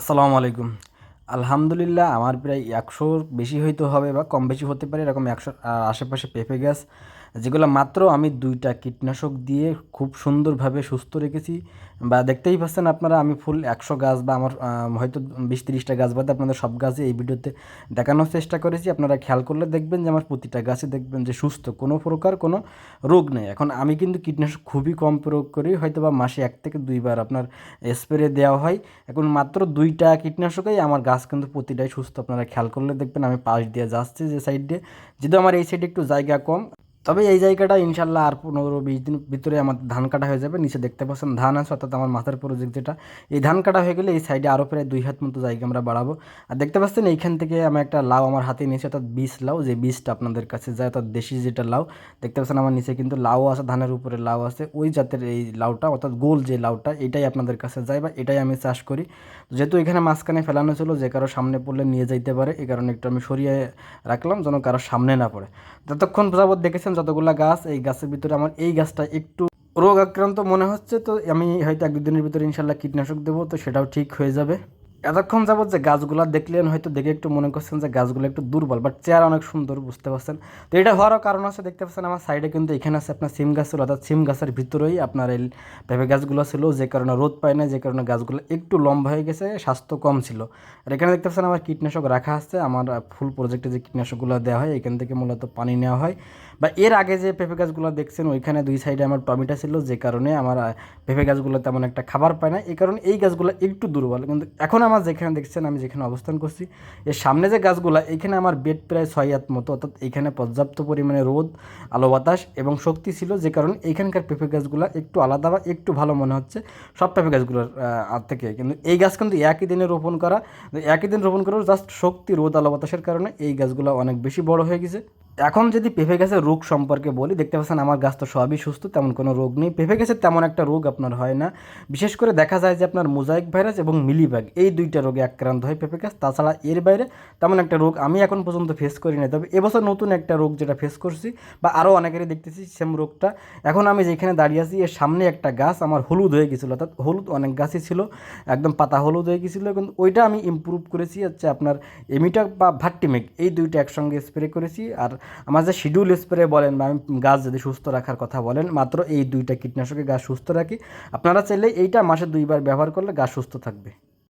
আসসালামু আলাইকুম। আলহামদুলিল্লাহ আমার প্রায় একশোর বেশি হইতে হবে বা কম বেশি হতে পারে, এরকম একশো আশেপাশে পেঁপে গাছ। যেগুলো মাত্র আমি দুইটা কীটনাশক দিয়ে খুব সুন্দরভাবে সুস্থ রেখেছি। বা দেখতেই পাচ্ছেন আপনারা, আমি ফুল একশো গাছ বা আমার হয়তো বিশ তিরিশটা গাছ বাদে আপনাদের সব গাছে এই ভিডিওতে দেখানোর চেষ্টা করেছি। আপনারা খেয়াল করলে দেখবেন যে আমার প্রতিটা গাছে দেখবেন যে সুস্থ, কোনো প্রকার কোনো রোগ নেই। এখন আমি কিন্তু কীটনাশক খুবই কম প্রয়োগ করি হয়তো বা মাসে এক থেকে দুইবার আপনার স্প্রে দেওয়া হয়। এখন মাত্র দুইটা কীটনাশকেই আমার গাছ কিন্তু প্রতিটাই সুস্থ। আপনারা খেয়াল করলে দেখবেন আমি পাশ দিয়ে যাচ্ছি যে সাইড দিয়ে। যেহেতু আমার এই সাইডে একটু জায়গা কম তবে এই জায়গাটা ইনশাল্লাহ আর পনেরো বিশ দিন ভিতরে আমার ধান কাটা হয়ে যাবে, নিচে দেখতে পাচ্ছেন ধান আছে, অর্থাৎ আমার মাথার প্রজেক্ট যেটা। এই ধান কাটা হয়ে গেলে এই সাইডে আরও প্রায় দুই হাত মতো জায়গা আমরা বাড়াবো। আর দেখতে পাচ্ছেন এইখান থেকে আমি একটা লাউ আমার হাতে নিয়েছি, অর্থাৎ বীজ লাউ, যে বীজটা আপনাদের কাছে যায়, অর্থাৎ দেশি যেটা লাউ। দেখতে পাচ্ছেন আমার নিচে কিন্তু লাউ আছে, ধানের উপরে লাউ আছে, ওই জাতের এই লাউটা, অর্থাৎ গোল যে লাউটা, এটাই আপনাদের কাছে যায় বা এটাই আমি চাষ করি। যেহেতু এখানে মাঝখানে ফেলানো ছিল, যে কারও সামনে পড়লে নিয়ে যাইতে পারে এই কারণে একটু আমি সরিয়ে রাখলাম, যেন কারও সামনে না পড়ে। যতক্ষণ যাবত দেখেছেন যতগুলা গাছ, এই গাছের ভিতরে আমার এই গাছটা একটু রোগ আক্রান্ত মনে হচ্ছে, তো আমি হয়তো এক দুদিনের ভিতরে ইনশাল্লাহ কীটনাশক দেবো, তো সেটাও ঠিক হয়ে যাবে। এতক্ষণ যাবত যে গাছগুলা দেখলেন, হয়তো দেখে একটু মনে করছেন যে গাছগুলো একটু দুর্বল বাট চেয়ার অনেক সুন্দর, বুঝতে পারছেন? তো এটা হওয়ারও কারণ আছে, দেখতে পাচ্ছেন আমার সাইডে কিন্তু এখানে আছে আপনার সিম গাছ ছিল, অর্থাৎ সিম গাছের ভিতরেই আপনার এই পেঁপে গাছগুলো ছিল, যে কারণে রোদ পায় না যে কারণে গাছগুলো একটু লম্বা হয়ে গেছে, স্বাস্থ্য কম ছিল। আর এখানে দেখতে পাচ্ছেন আমার কীটনাশক রাখা আছে, আমার ফুল প্রজেক্টে যে কীটনাশকগুলো দেওয়া হয়, এখান থেকে মূলত পানি নেওয়া হয়। বা এর আগে যে পেঁপে গাছগুলো দেখছেন, ওইখানে দুই সাইডে আমার টমেটো ছিল, যে কারণে আমার পেঁপে গাছগুলো তেমন একটা খাবার পায় না এই কারণে এই গাছগুলো একটু দুর্বল, কিন্তু এখন আমার যেখানে দেখছেন, আমি যেখানে অবস্থান করছি, এর সামনে যে গাছগুলো, এখানে আমার বেড প্রায় ছয় হাত মতো, অর্থাৎ এখানে পর্যাপ্ত পরিমাণে রোদ, আলো বাতাস এবং শক্তি ছিল, যে কারণে এখানকার পেঁপে গাছগুলো একটু আলাদা বা একটু ভালো মনে হচ্ছে, সব পেঁপে গাছগুলোর থেকে। কিন্তু এই গাছ কিন্তু একই দিনে রোপণ করা, একই দিন রোপণ করেও জাস্ট শক্তি, রোদ, আলো বাতাসের কারণে এই গাছগুলো অনেক বেশি বড় হয়ে গেছে। এখন যদি পেঁপে গাছের রোগ সম্পর্কে বলি, দেখতে পাচ্ছেন আমার গাছ তো সবই সুস্থ, তেমন কোনো রোগ নেই। পেঁপে গাছের তেমন একটা রোগ আপনার হয় না। বিশেষ করে দেখা যায় যে আপনার মোজাইক ভাইরাস এবং মিলিবাগ এই দুইটা রোগে আক্রান্ত হয় পেঁপে গাছ। তাছাড়া এর বাইরে তেমন একটা রোগ আমি এখন পর্যন্ত ফেস করি না তবে এবছর নতুন একটা রোগ যেটা ফেস করছি, বা আরও অনেকেরই দেখতেছি সেম রোগটা। এখন আমি যেখানে দাঁড়িয়ে আছি, এর সামনে একটা গাছ আমার হলুদ হয়ে গেছিল, অর্থাৎ হলুদ অনেক গাছই ছিল, একদম পাতা হলুদ হয়ে গেছিল, কিন্তু ওইটা আমি ইমপ্রুভ করেছি হচ্ছে আপনার এমিটা বা ভাট্টিমেক এই দুইটা একসঙ্গে স্প্রে করেছি। আর আমার যে শিডিউল স্প্রে বলেন বা আমি গাছ যদি সুস্থ রাখার কথা বলেন, মাত্র এই দুইটা কীটনাশকে গাছ সুস্থ রাখি। আপনারা চাইলে এইটা মাসে দুইবার ব্যবহার করলে গাছ সুস্থ থাকবে।